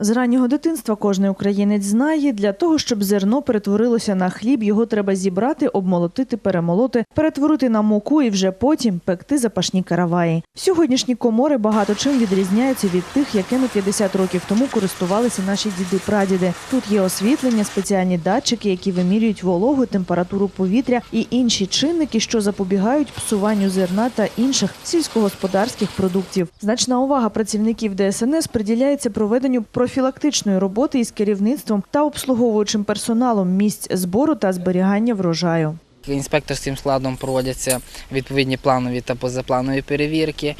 З раннього дитинства кожний українець знає, для того, щоб зерно перетворилося на хліб, його треба зібрати, обмолотити, перемолоти, перетворити на муку і вже потім пекти запашні караваї. Сьогоднішні комори багато чим відрізняються від тих, якими 50 років тому користувалися наші діди-прадіди. Тут є освітлення, спеціальні датчики, які вимірюють вологу, температуру повітря і інші чинники, що запобігають псуванню зерна та інших сільськогосподарських продуктів. Значна увага працівників ДСНС приділяється проведенню профілактичної роботи із керівництвом та обслуговуючим персоналом місць збору та зберігання врожаю. Інспекторським складом проводяться відповідні планові та позапланові перевірки.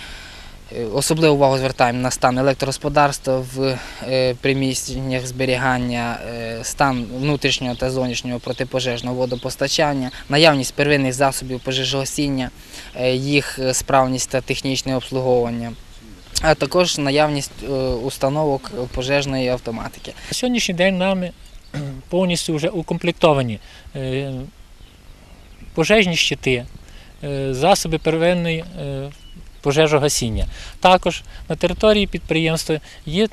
Е, Особливу увагу звертаємо на стан електрогосподарства в е, приміщеннях зберігання, е, стан внутрішнього та зовнішнього протипожежного водопостачання, наявність первинних засобів пожежогасіння, їх справність та технічне обслуговування, а також наявність е, установок пожежної автоматики. На сьогоднішній день нами повністю вже укомплектовані е, пожежні щити, е, засоби первинної пожежогасіння. Також на території підприємства є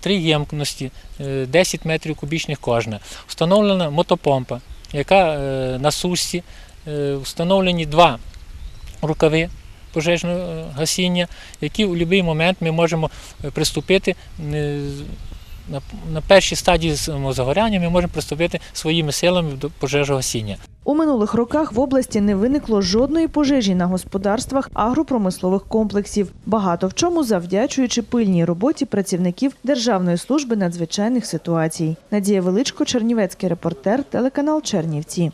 три ємкності, е, 10 метрів кубічних кожна. Встановлена мотопомпа, яка на сушці, е, встановлені два рукави пожежного е, гасіння, які у будь-який момент ми можемо е, приступити е, на, першій стадії самозагоряння ми можемо приступити своїми силами до пожежогасіння. У минулих роках в області не виникло жодної пожежі на господарствах агропромислових комплексів, багато в чому завдячуючи пильній роботі працівників Державної служби надзвичайних ситуацій. Надія Величко, Чернівецький репортер, телеканал Чернівці.